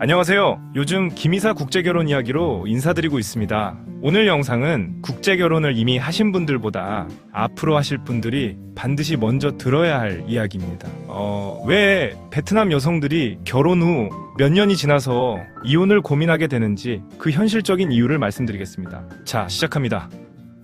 안녕하세요. 요즘 김이사 국제결혼 이야기로 인사드리고 있습니다. 오늘 영상은 국제결혼을 이미 하신 분들보다 앞으로 하실 분들이 반드시 먼저 들어야 할 이야기입니다. 어, 왜 베트남 여성들이 결혼 후 몇 년이 지나서 이혼을 고민하게 되는지 그 현실적인 이유를 말씀드리겠습니다. 자, 시작합니다.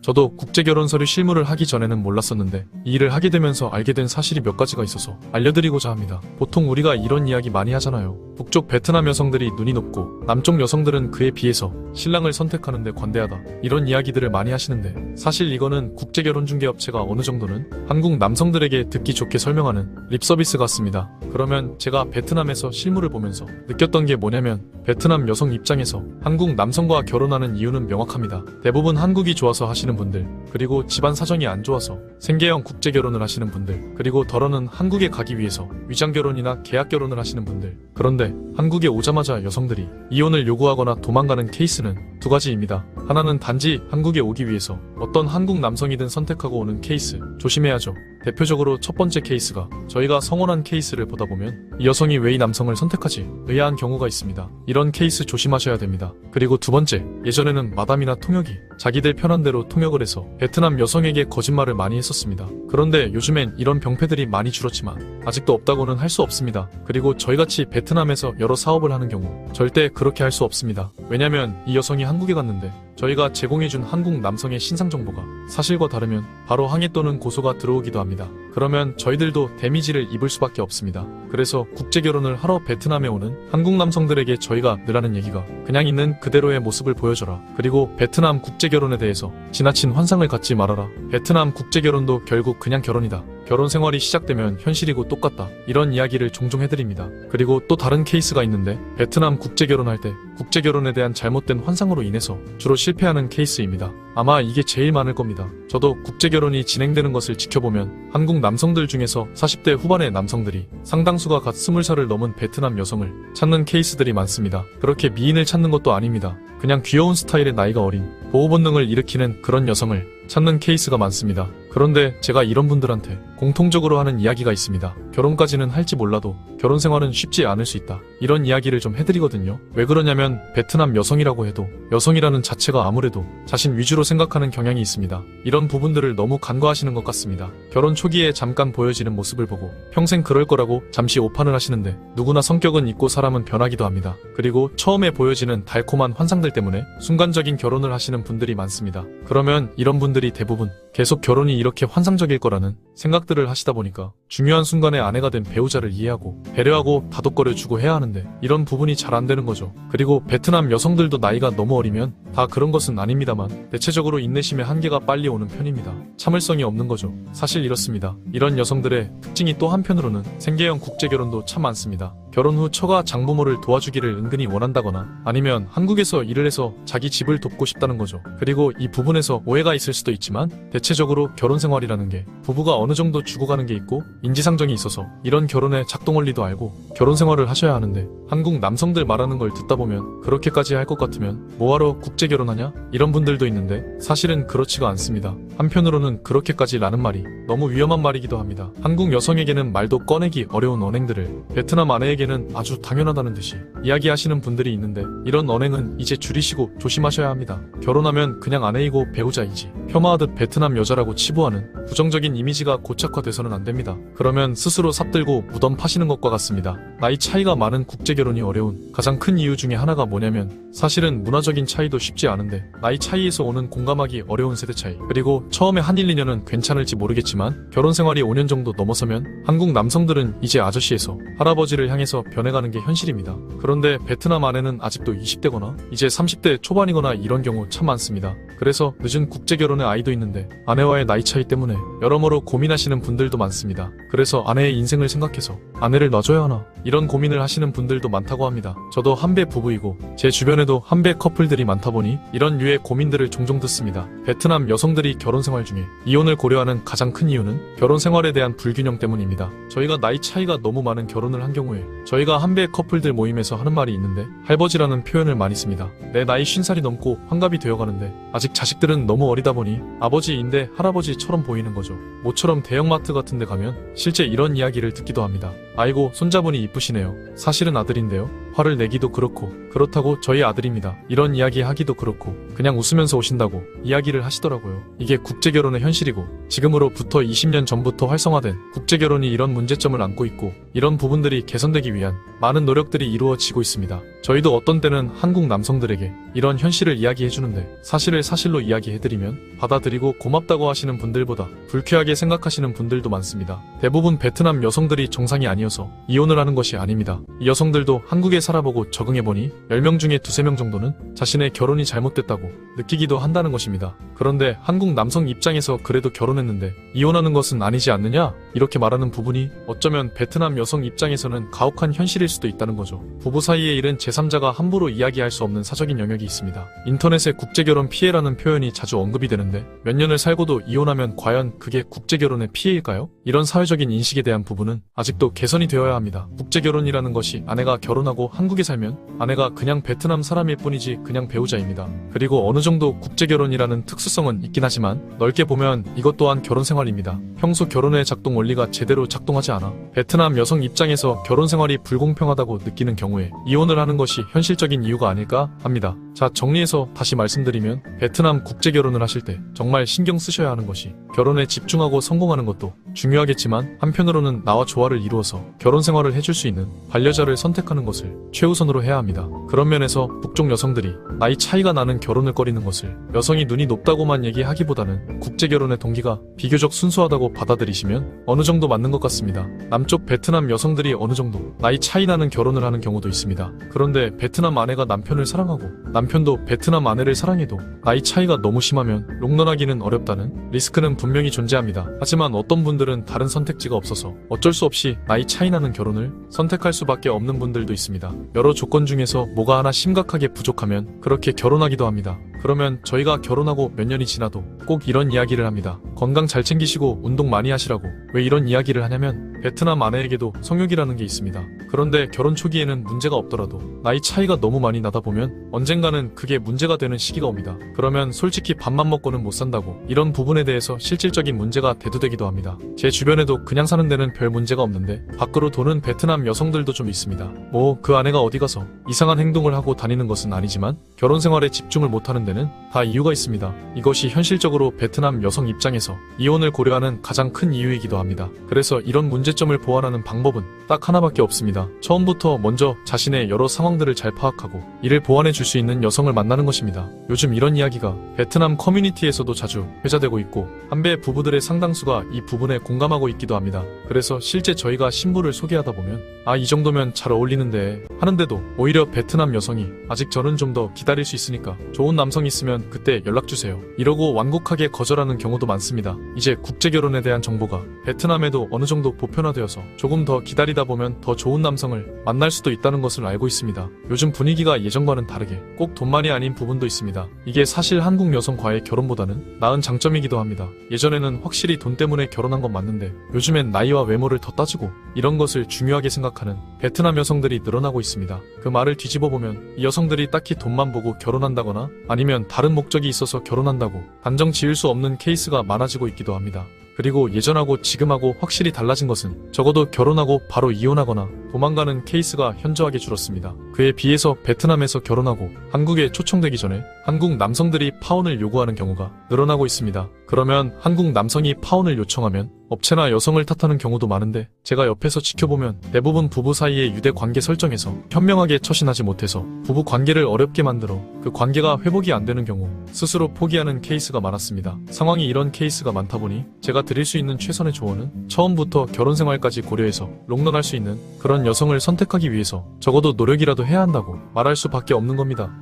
저도 국제결혼 서류 실무를 하기 전에는 몰랐었는데 이 일을 하게 되면서 알게 된 사실이 몇 가지가 있어서 알려드리고자 합니다. 보통 우리가 이런 이야기 많이 하잖아요. 북쪽 베트남 여성들이 눈이 높고 남쪽 여성들은 그에 비해서 신랑을 선택하는데 관대하다. 이런 이야기들을 많이 하시는데 사실 이거는 국제결혼 중개업체가 어느 정도는 한국 남성들에게 듣기 좋게 설명하는 립서비스 같습니다. 그러면 제가 베트남에서 실무를 보면서 느꼈던 게 뭐냐면 베트남 여성 입장에서 한국 남성과 결혼하는 이유는 명확합니다. 대부분 한국이 좋아서 하시는 분들, 그리고 집안 사정이 안 좋아서 생계형 국제 결혼을 하시는 분들, 그리고 덜어는 한국에 가기 위해서 위장 결혼이나 계약 결혼을 하시는 분들. 그런데 한국에 오자마자 여성들이 이혼을 요구하거나 도망가는 케이스는 두 가지입니다. 하나는 단지 한국에 오기 위해서 어떤 한국 남성이든 선택하고 오는 케이스. 조심해야죠. 대표적으로 첫 번째 케이스가 저희가 성혼한 케이스를 보다 보면 이 여성이 왜 이 남성을 선택하지 의아한 경우가 있습니다. 이런 케이스 조심하셔야 됩니다. 그리고 두 번째, 예전에는 마담이나 통역이 자기들 편한 대로 통역을 해서 베트남 여성에게 거짓말을 많이 했었습니다. 그런데 요즘엔 이런 병폐들이 많이 줄었지만 아직도 없다고는 할 수 없습니다. 그리고 저희같이 베트남에서 여러 사업을 하는 경우 절대 그렇게 할 수 없습니다. 왜냐면 이 여성이 한국에 갔는데 저희가 제공해준 한국 남성의 신상 정보가 사실과 다르면 바로 항해 또는 고소가 들어오기도 합니다. 그러면 저희들도 데미지를 입을 수밖에 없습니다. 그래서 국제 결혼을 하러 베트남에 오는 한국 남성들에게 저희가 늘 하는 얘기가 그냥 있는 그대로의 모습을 보여줘라. 그리고 베트남 국제 결혼에 대해서 지나친 환상을 갖지 말아라. 베트남 국제 결혼도 결국 그냥 결혼이다. 결혼 생활이 시작되면 현실이고 똑같다. 이런 이야기를 종종 해드립니다. 그리고 또 다른 케이스가 있는데 베트남 국제 결혼할 때 국제 결혼에 대한 잘못된 환상으로 인해서 주로 실패하는 케이스입니다. 아마 이게 제일 많을 겁니다. 저도 국제 결혼이 진행되는 것을 지켜보면 한국 남성들 중에서 40대 후반의 남성들이 상당수가 갓 20살을 넘은 베트남 여성을 찾는 케이스들이 많습니다. 그렇게 미인을 찾는 것도 아닙니다. 그냥 귀여운 스타일의 나이가 어린 보호 본능을 일으키는 그런 여성을 찾는 케이스가 많습니다. 그런데 제가 이런 분들한테 공통적으로 하는 이야기가 있습니다. 결혼까지는 할지 몰라도 결혼 생활은 쉽지 않을 수 있다. 이런 이야기를 좀 해드리거든요. 왜 그러냐면 베트남 여성이라고 해도 여성이라는 자체가 아무래도 자신 위주로 생각하는 경향이 있습니다. 이런 부분들을 너무 간과하시는 것 같습니다. 결혼 초기에 잠깐 보여지는 모습을 보고 평생 그럴 거라고 잠시 오판을 하시는데 누구나 성격은 있고 사람은 변하기도 합니다. 그리고 처음에 보여지는 달콤한 환상들 때문에 순간적인 결혼을 하시는 분들이 많습니다. 그러면 이런 분들이 대부분 계속 결혼이 이렇게 환상적일 거라는 생각들을 하시다 보니까 중요한 순간에 아내가 된 배우자를 이해하고 배려하고 다독거려주고 해야 하는데 이런 부분이 잘 안 되는 거죠. 그리고 베트남 여성들도 나이가 너무 어리면 다 그런 것은 아닙니다만 대체적으로 인내심의 한계가 빨리 오는 편입니다. 참을성이 없는 거죠. 사실 이렇습니다. 이런 여성들의 특징이 또 한편으로는 생계형 국제결혼도 참 많습니다. 결혼 후 처가 장부모를 도와주기를 은근히 원한다거나 아니면 한국에서 일을 해서 자기 집을 돕고 싶다는 거죠. 그리고 이 부분에서 오해가 있을 수도 있지만 대체적으로 결혼 생활이라는 게 부부가 어느 정도 주고 가는 게 있고 인지상정이 있어서 이런 결혼의 작동 원리도 알고 결혼 생활을 하셔야 하는데 한국 남성들 말하는 걸 듣다 보면 그렇게까지 할 것 같으면 뭐하러 국제 결혼하냐? 이런 분들도 있는데 사실은 그렇지가 않습니다. 한편으로는 그렇게까지라는 말이 너무 위험한 말이기도 합니다. 한국 여성에게는 말도 꺼내기 어려운 언행들을 베트남 아내에게 는 아주 당연하다는 듯이 이야기하시는 분들이 있는데 이런 언행은 이제 줄이시고 조심하셔야 합니다. 결혼하면 그냥 아내이고 배우자이지 폄하하듯 베트남 여자라고 치부하는 부정적인 이미지가 고착화돼서는 안 됩니다. 그러면 스스로 삽들고 무덤 파시는 것과 같습니다. 나이 차이가 많은 국제 결혼이 어려운 가장 큰 이유 중에 하나가 뭐냐면 사실은 문화적인 차이도 쉽지 않은데 나이 차이에서 오는 공감하기 어려운 세대 차이 그리고 처음에 한 1, 2년은 괜찮을지 모르겠지만 결혼 생활이 5년 정도 넘어서면 한국 남성들은 이제 아저씨에서 할아버지를 향해서 변해가는 게 현실입니다. 그런데 베트남 아내는 아직도 20대거나 이제 30대 초반이거나 이런 경우 참 많습니다. 그래서 늦은 국제 결혼의 아이도 있는데 아내와의 나이 차이 때문에 여러모로 고민하시는 분들도 많습니다. 그래서 아내의 인생을 생각해서 아내를 놔줘야 하나 이런 고민을 하시는 분들도 많다고 합니다. 저도 한배 부부이고 제 주변에도 한배 커플들이 많다 보니 이런 류의 고민들을 종종 듣습니다. 베트남 여성들이 결혼 생활 중에 이혼을 고려하는 가장 큰 이유는 결혼 생활에 대한 불균형 때문입니다. 저희가 나이 차이가 너무 많은 결혼을 한 경우에 저희가 한배 커플들 모임에서 하는 말이 있는데 할버지라는 표현을 많이 씁니다. 내 나이 50살이 넘고 환갑이 되어가는데 아직 자식들은 너무 어리다 보니 아버지인데 할아버지처럼 보이는 거죠. 모처럼 대형마트 같은 데 가면 실제 이런 이야기를 듣기도 합니다. 아이고, 손자분이 이쁘시네요. 사실은 아들인데요. 화를 내기도 그렇고, 그렇다고 저희 아들입니다. 이런 이야기 하기도 그렇고, 그냥 웃으면서 오신다고 이야기를 하시더라고요. 이게 국제결혼의 현실이고, 지금으로부터 20년 전부터 활성화된 국제결혼이 이런 문제점을 안고 있고, 이런 부분들이 개선되기 위한 많은 노력들이 이루어지고 있습니다. 저희도 어떤 때는 한국 남성들에게 이런 현실을 이야기해주는데, 사실을 사실로 이야기해드리면 받아들이고 고맙다고 하시는 분들보다 불쾌하게 생각하시는 분들도 많습니다. 대부분 베트남 여성들이 정상이 아니어서 이혼을 하는 것이 아닙니다. 이 여성들도 한국에 살아보고 적응해보니 10명 중에 두세 명 정도는 자신의 결혼이 잘못됐다고 느끼기도 한다는 것입니다. 그런데 한국 남성 입장에서 그래도 결혼했는데 이혼하는 것은 아니지 않느냐? 이렇게 말하는 부분이 어쩌면 베트남 여성 입장에서는 가혹한 현실일 수도 있다는 거죠. 부부 사이의 일은 제 3자가 함부로 이야기할 수 없는 사적인 영역이 있습니다. 인터넷에 국제결혼 피해라는 표현이 자주 언급이 되는데 몇 년을 살고도 이혼하면 과연 그게 국제결혼의 피해일까요? 이런 사회적인 인식에 대한 부분은 아직도 개선이 되어야 합니다. 국제결혼이라는 것이 아내가 결혼하고 한국에 살면 아내가 그냥 베트남 사람일 뿐이지 그냥 배우자입니다. 그리고 어느 정도 국제결혼이라는 특수성은 있긴 하지만 넓게 보면 이것 또한 결혼 생활입니다. 평소 결혼의 작동 원리가 제대로 작동하지 않아 베트남 여성 입장에서 결혼 생활이 불공평하다고 느끼는 경우에 이혼을 하는 것이 현실적인 이유가 아닐까 합니다. 자, 정리해서 다시 말씀드리면 베트남 국제 결혼을 하실 때 정말 신경 쓰셔야 하는 것이 결혼에 집중하고 성공하는 것도 중요하겠지만 한편으로는 나와 조화를 이루어서 결혼 생활을 해줄 수 있는 반려자를 선택하는 것을 최우선으로 해야 합니다. 그런 면에서 북쪽 여성들이 나이 차이가 나는 결혼을 꺼리는 것을 여성이 눈이 높다고만 얘기하기보다는 국제 결혼의 동기가 비교적 순수하다고 받아들이시면 어느 정도 맞는 것 같습니다. 남쪽 베트남 여성들이 어느 정도 나이 차이 나는 결혼을 하는 경우도 있습니다. 그런데 베트남 아내가 남편을 사랑하고 남편도 베트남 아내를 사랑해도 나이 차이가 너무 심하면 롱런하기는 어렵다는 리스크는 분명히 존재합니다. 하지만 어떤 분들은 다른 선택지가 없어서 어쩔 수 없이 나이 차이 나는 결혼을 선택할 수밖에 없는 분들도 있습니다. 여러 조건 중에서 뭐가 하나 심각하게 부족하면 그렇게 결혼하기도 합니다. 그러면 저희가 결혼하고 몇 년이 지나도 꼭 이런 이야기를 합니다. 건강 잘 챙기시고 운동 많이 하시라고. 왜 이런 이야기를 하냐면 베트남 아내에게도 성욕이라는 게 있습니다. 그런데 결혼 초기에는 문제가 없더라도 나이 차이가 너무 많이 나다 보면 언젠가는 그게 문제가 되는 시기가 옵니다. 그러면 솔직히 밥만 먹고는 못 산다고 이런 부분에 대해서 실질적인 문제가 대두되기도 합니다. 제 주변에도 그냥 사는 데는 별 문제가 없는데 밖으로 도는 베트남 여성들도 좀 있습니다. 뭐 그 아내가 어디 가서 이상한 행동을 하고 다니는 것은 아니지만 결혼 생활에 집중을 못하는 데는 다 이유가 있습니다. 이것이 현실적으로 베트남 여성 입장에서 이혼을 고려하는 가장 큰 이유이기도 합니다. 그래서 이런 문제점을 보완하는 방법은 딱 하나밖에 없습니다. 처음부터 먼저 자신의 여러 상황들을 잘 파악하고 이를 보완해 줄 수 있는 여성을 만나는 것입니다. 요즘 이런 이야기가 베트남 커뮤니티에서도 자주 회자되고 있고 한배 부부들의 상당수가 이 부분에 공감하고 있기도 합니다. 그래서 실제 저희가 신부를 소개하다 보면 아 이 정도면 잘 어울리는데 하는데도 오히려 베트남 여성이 아직 저는 좀 더 기다릴 수 있으니까 좋은 남성 있으면 그때 연락 주세요. 이러고 완곡하게 거절하는 경우도 많습니다. 이제 국제 결혼에 대한 정보가 베트남에도 어느 정도 보편화되어서 조금 더 기다리다 보면 더 좋은 남성을 만날 수도 있다는 것을 알고 있습니다. 요즘 분위기가 예전과는 다르게 꼭 돈만이 아닌 부분도 있습니다. 이게 사실 한국 여성과의 결혼보다는 나은 장점이기도 합니다. 예전에는 확실히 돈 때문에 결혼한 건 맞는데 요즘엔 나이와 외모를 더 따지고 이런 것을 중요하게 생각하는 베트남 여성들이 늘어나고 있습니다. 그 말을 뒤집어 보면 이 여성들이 딱히 돈만 보고 결혼한다거나 아니면 다른 목적이 있어서 결혼한다고 단정 지을 수 없는 케이스가 많아지고 있기도 합니다. 그리고 예전하고 지금하고 확실히 달라진 것은 적어도 결혼하고 바로 이혼하거나 도망가는 케이스가 현저하게 줄었습니다. 그에 비해서 베트남에서 결혼하고 한국에 초청되기 전에 한국 남성들이 파혼을 요구하는 경우가 늘어나고 있습니다. 그러면 한국 남성이 파혼을 요청하면 업체나 여성을 탓하는 경우도 많은데 제가 옆에서 지켜보면 대부분 부부 사이의 유대 관계 설정에서 현명하게 처신하지 못해서 부부 관계를 어렵게 만들어 그 관계가 회복이 안 되는 경우 스스로 포기하는 케이스가 많았습니다. 상황이 이런 케이스가 많다 보니 제가 드릴 수 있는 최선의 조언은 처음부터 결혼 생활까지 고려해서 롱런할 수 있는 그런 여성을 선택하기 위해서 적어도 노력이라도 해야 한다고 말할 수밖에 없는 겁니다.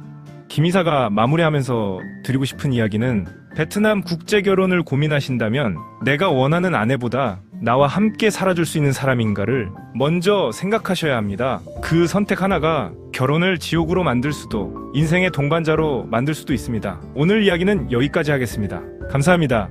김 이사가 마무리하면서 드리고 싶은 이야기는 베트남 국제 결혼을 고민하신다면 내가 원하는 아내보다 나와 함께 살아줄 수 있는 사람인가를 먼저 생각하셔야 합니다. 그 선택 하나가 결혼을 지옥으로 만들 수도 인생의 동반자로 만들 수도 있습니다. 오늘 이야기는 여기까지 하겠습니다. 감사합니다.